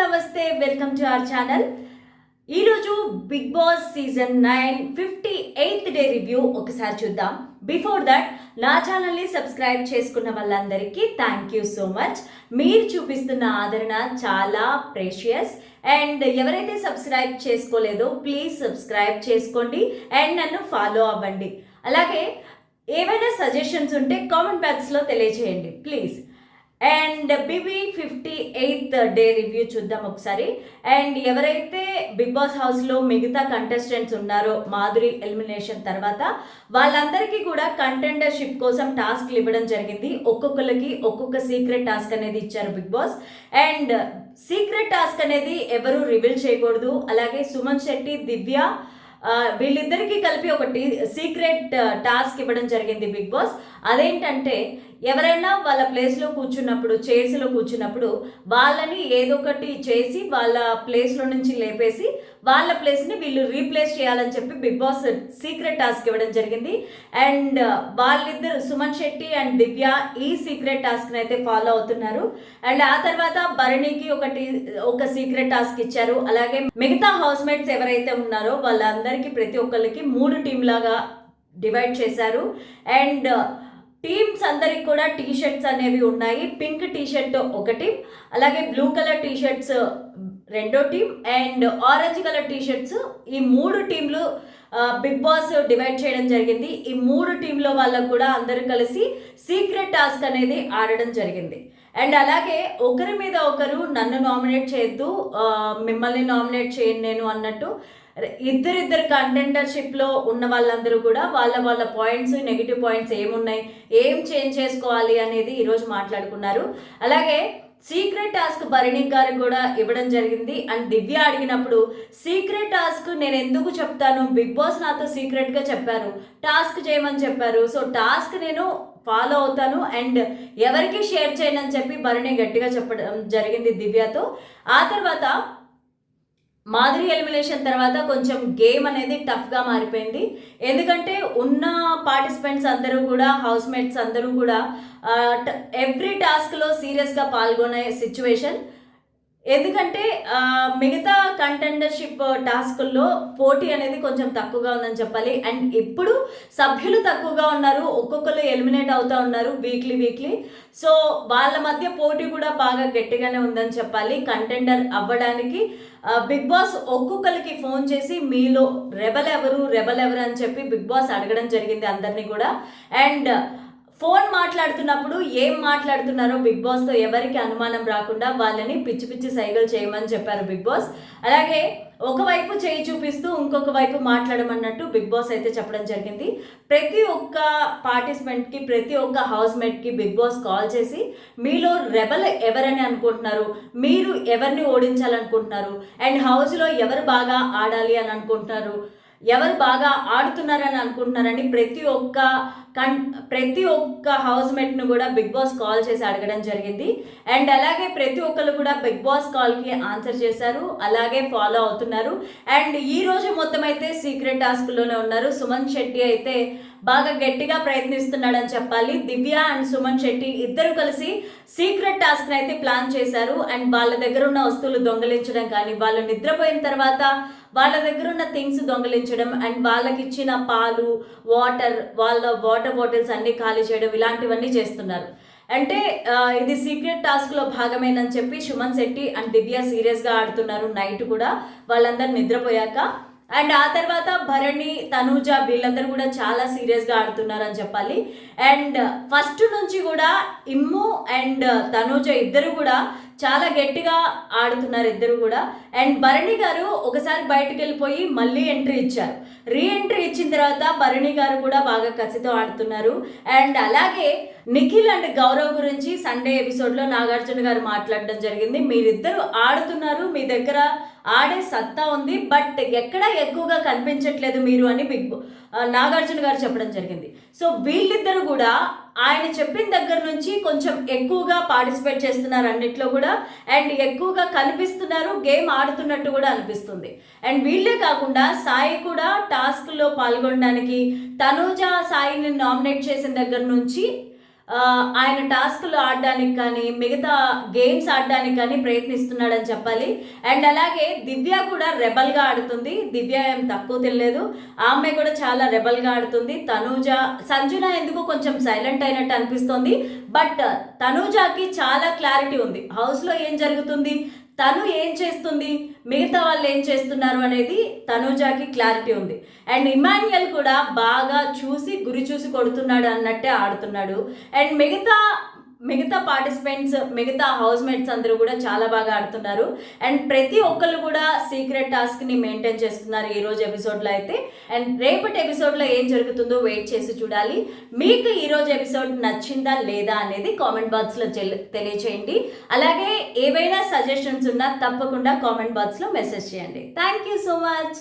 నమస్తే welcome to our channel. ఈరోజు Bigg Boss season nine fifty eighth day review ఒకసారి చూద్దాం. బిఫోర్ దట్ నా ఛానల్ని సబ్స్క్రైబ్ చేసుకున్న వాళ్ళందరికీ థ్యాంక్ యూ సో మచ్ మీరు చూపిస్తున్న ఆదరణ చాలా ప్రేషియస్ అండ్ ఎవరైతే సబ్స్క్రైబ్ చేసుకోలేదో ప్లీజ్ సబ్స్క్రైబ్ చేసుకోండి. అండ్ నన్ను ఫాలో అవ్వండి. అలాగే ఏవైనా సజెషన్స్ ఉంటే కామెంట్ బాక్స్లో తెలియజేయండి. Please and BB fifty eighth day review చూద్దాం ఒకసారి. అండ్ ఎవరైతే బిగ్ బాస్ హౌస్లో మిగతా కంటెస్టెంట్స్ ఉన్నారో మాధురి ఎలిమినేషన్ తర్వాత వాళ్ళందరికీ కూడా కంటెండర్షిప్ కోసం టాస్క్లు ఇవ్వడం జరిగింది. ఒక్కొక్కరికి ఒక్కొక్క సీక్రెట్ టాస్క్ అనేది ఇచ్చారు Bigg Boss and secret task అనేది ఎవరు రివీల్ చేయకూడదు. అలాగే సుమన్ శెట్టి దివ్య వీళ్ళిద్దరికీ కలిపి ఒకటి సీక్రెట్ టాస్క్ ఇవ్వడం జరిగింది బిగ్ బాస్ అదేంటంటే ఎవరైనా వాళ్ళ ప్లేస్లో కూర్చున్నప్పుడు చైర్స్లో కూర్చున్నప్పుడు వాళ్ళని ఏదో ఒకటి చేసి వాళ్ళ ప్లేస్లో నుంచి లేపేసి వాళ్ళ ప్లేస్ని వీళ్ళు రీప్లేస్ చేయాలని చెప్పి బిగ్ బాస్ సీక్రెట్ టాస్క్ ఇవ్వడం జరిగింది. అండ్ వాళ్ళిద్దరు సుమన్ శెట్టి అండ్ దివ్య ఈ సీక్రెట్ టాస్క్ని అయితే ఫాలో అవుతున్నారు. అండ్ ఆ తర్వాత భరణికి ఒకటి ఒక సీక్రెట్ టాస్క్ ఇచ్చారు. అలాగే మిగతా హౌస్ మేట్స్ ఎవరైతే ఉన్నారో వాళ్ళందరికీ ప్రతి ఒక్కరికి మూడు టీం లాగా డివైడ్ చేశారు. అండ్ టీమ్స్ అందరికి కూడా టీ షర్ట్స్ అనేవి ఉన్నాయి. పింక్ టీ షర్ట్ ఒకటి అలాగే బ్లూ కలర్ టీ షర్ట్స్ రెండో team and orange colour T shirts ఈ మూడు టీంలు బిగ్ బాస్ డివైడ్ చేయడం జరిగింది. ఈ మూడు టీంలో వాళ్ళకు కూడా అందరూ కలిసి సీక్రెట్ టాస్క్ అనేది ఆడడం జరిగింది. అండ్ అలాగే ఒకరి మీద ఒకరు నన్ను నామినేట్ చేయొద్దు మిమ్మల్ని నామినేట్ చేయను నేను అన్నట్టు ఇద్దరిద్దరు కంటెండర్షిప్లో ఉన్న వాళ్ళందరూ కూడా వాళ్ళ వాళ్ళ పాయింట్స్ నెగిటివ్ పాయింట్స్ ఏమున్నాయి ఏం చేంజ్ చేసుకోవాలి అనేది ఈరోజు మాట్లాడుకున్నారు. అలాగే సీక్రెట్ టాస్క్ భరణి గారికి కూడా ఇవ్వడం జరిగింది. అండ్ దివ్య అడిగినప్పుడు సీక్రెట్ టాస్క్ నేను ఎందుకు చెప్తాను? బిగ్ బాస్ నాతో సీక్రెట్గా చెప్పారు. టాస్క్ చేయమని చెప్పారు. సో టాస్క్ నేను ఫాలో అవుతాను. అండ్ ఎవరికి షేర్ చేయనని చెప్పి భరణి గట్టిగా చెప్పడం జరిగింది దివ్యతో. ఆ తర్వాత మాధురి ఎలిమినేషన్ తర్వాత కొంచెం గేమ్ అనేది టఫ్గా మారిపోయింది. ఎందుకంటే ఉన్న పార్టిసిపెంట్స్ అందరూ కూడా హౌస్ మేట్స్ అందరూ కూడా ఎవ్రీ టాస్క్లో సీరియస్గా పాల్గొనే సిచ్యువేషన్ ఎందుకంటే మిగతా కంటెండర్షిప్ టాస్కుల్లో పోటీ అనేది కొంచెం తక్కువగా ఉందని చెప్పాలి. అండ్ ఇప్పుడు సభ్యులు తక్కువగా ఉన్నారు ఒక్కొక్కరు ఎలిమినేట్ అవుతూ ఉన్నారు వీక్లీ వీక్లీ. సో వాళ్ళ మధ్య పోటీ కూడా బాగా గట్టిగానే ఉందని చెప్పాలి. కంటెండర్ అవ్వడానికి బిగ్ బాస్ ఒక్కొక్కరికి ఫోన్ చేసి మీలో రెబల్ ఎవరు రెబల్ ఎవరు అని చెప్పి బిగ్ బాస్ అడగడం జరిగింది అందరినీ కూడా. అండ్ ఫోన్ మాట్లాడుతున్నప్పుడు ఏం మాట్లాడుతున్నారో బిగ్ బాస్తో ఎవరికి అనుమానం రాకుండా వాళ్ళని పిచ్చి పిచ్చి సైగలు చేయమని చెప్పారు బిగ్ బాస్. అలాగే ఒకవైపు చేయి చూపిస్తూ ఇంకొక వైపు మాట్లాడమన్నట్టు బిగ్ బాస్ అయితే చెప్పడం జరిగింది. ప్రతి ఒక్క పార్టిసిపెంట్కి ప్రతి ఒక్క హౌస్మేట్కి బిగ్ బాస్ కాల్ చేసి మీలో రెబల్ ఎవరని అనుకుంటున్నారు? మీరు ఎవరిని ఓడించాలనుకుంటున్నారు? అండ్ హౌస్లో ఎవరు బాగా ఆడాలి అని అనుకుంటున్నారు? ఎవరు బాగా ఆడుతున్నారని అనుకుంటున్నారని ప్రతి ఒక్క కన్ ప్రతి ఒక్క హౌస్ మేట్ను కూడా బిగ్ బాస్ కాల్ చేసి అడగడం జరిగింది. అండ్ అలాగే ప్రతి ఒక్కరు కూడా బిగ్ బాస్ కాల్కి ఆన్సర్ చేశారు. అలాగే ఫాలో అవుతున్నారు. అండ్ ఈ రోజు మొత్తం అయితే సీక్రెట్ టాస్క్లోనే ఉన్నారు. సుమన్ శెట్టి అయితే బాగా గట్టిగా ప్రయత్నిస్తున్నాడని చెప్పాలి. దివ్య అండ్ సుమన్ శెట్టి ఇద్దరు కలిసి సీక్రెట్ టాస్క్ని అయితే ప్లాన్ చేశారు. అండ్ వాళ్ళ దగ్గర ఉన్న వస్తువులు దొంగలించడం కానీ వాళ్ళు నిద్రపోయిన తర్వాత వాళ్ళ దగ్గర ఉన్న థింగ్స్ దొంగిలించడం అండ్ వాళ్ళకి ఇచ్చిన పాలు వాటర్ వాళ్ళ వాటర్ బాటిల్స్ అన్ని ఖాళీ చేయడం ఇలాంటివన్నీ చేస్తున్నారు. అంటే ఇది సీక్రెట్ టాస్క్లో భాగమేనని చెప్పి సుమన్ శెట్టి అండ్ దివ్య సీరియస్గా ఆడుతున్నారు. నైట్ కూడా వాళ్ళందరూ నిద్రపోయాక అండ్ ఆ తర్వాత భరణి తనూజ వీళ్ళందరూ కూడా చాలా సీరియస్గా ఆడుతున్నారని చెప్పాలి. అండ్ ఫస్ట్ నుంచి కూడా ఇమ్ము అండ్ తనూజ ఇద్దరు కూడా చాలా గట్టిగా ఆడుతున్నారు ఇద్దరు కూడా. అండ్ భరణి గారు ఒకసారి బయటకు వెళ్ళిపోయి మళ్ళీ ఎంట్రీ ఇచ్చారు. రీ ఎంట్రీ ఇచ్చిన తర్వాత భరణి గారు కూడా బాగా కసితో ఆడుతున్నారు. అండ్ అలాగే నిఖిల్ అండ్ గౌరవ్ గురించి సండే ఎపిసోడ్లో నాగార్జున గారు మాట్లాడడం జరిగింది. మీరిద్దరు ఆడుతున్నారు. మీ దగ్గర ఆడే సత్తా ఉంది బట్ ఎక్కడ ఎక్కువగా కనిపించట్లేదు మీరు అని బిగ్ బో- నాగార్జున గారు చెప్పడం జరిగింది. సో వీళ్ళిద్దరూ కూడా ఆయన చెప్పిన దగ్గర నుంచి కొంచెం ఎక్కువగా పార్టిసిపేట్ చేస్తున్నారు అన్నిట్లో కూడా. అండ్ ఎక్కువగా కనిపిస్తున్నారు గేమ్ ఆడుతున్నట్టు కూడా అనిపిస్తుంది. అండ్ వీళ్ళే కాకుండా సాయి కూడా టాస్క్లో పాల్గొనడానికి తనూజ సాయిని నామినేట్ చేసిన దగ్గర నుంచి ఆయన టాస్క్లు ఆడడానికి కానీ మిగతా గేమ్స్ ఆడడానికి కానీ ప్రయత్నిస్తున్నాడని చెప్పాలి. అండ్ అలాగే దివ్య కూడా రెబల్గా ఆడుతుంది. దివ్య ఏం తక్కువ తెలియలేదు ఆమె కూడా చాలా రెబల్గా ఆడుతుంది. తనూజ సంజున ఎందుకు కొంచెం సైలెంట్ అయినట్టు అనిపిస్తోంది. బట్ తనూజాకి చాలా క్లారిటీ ఉంది. హౌస్లో ఏం జరుగుతుంది? తను ఏం చేస్తుంది? మిగతా వాళ్ళు ఏం చేస్తున్నారు అనేది తనూజాకి క్లారిటీ ఉంది. అండ్ ఇమాన్యుయల్ కూడా బాగా చూసి గురి చూసి కొడుతున్నాడు అన్నట్టే ఆడుతున్నాడు. అండ్ మిగతా మిగతా పార్టిసిపెంట్స్ మిగతా హౌస్ మేట్స్ అందరూ కూడా చాలా బాగా ఆడుతున్నారు. అండ్ ప్రతి ఒక్కళ్ళు కూడా సీక్రెట్ టాస్క్ని మెయింటైన్ చేస్తున్నారు ఈ రోజు ఎపిసోడ్లో అయితే. అండ్ రేపటి ఎపిసోడ్లో ఏం జరుగుతుందో వెయిట్ చేసి చూడాలి. మీకు ఈ రోజు ఎపిసోడ్ నచ్చిందా లేదా అనేది కామెంట్ బాక్స్లో తెలియచేయండి. అలాగే ఏవైనా సజెషన్స్ ఉన్నా తప్పకుండా కామెంట్ బాక్స్లో మెసేజ్ చేయండి. Thank you so much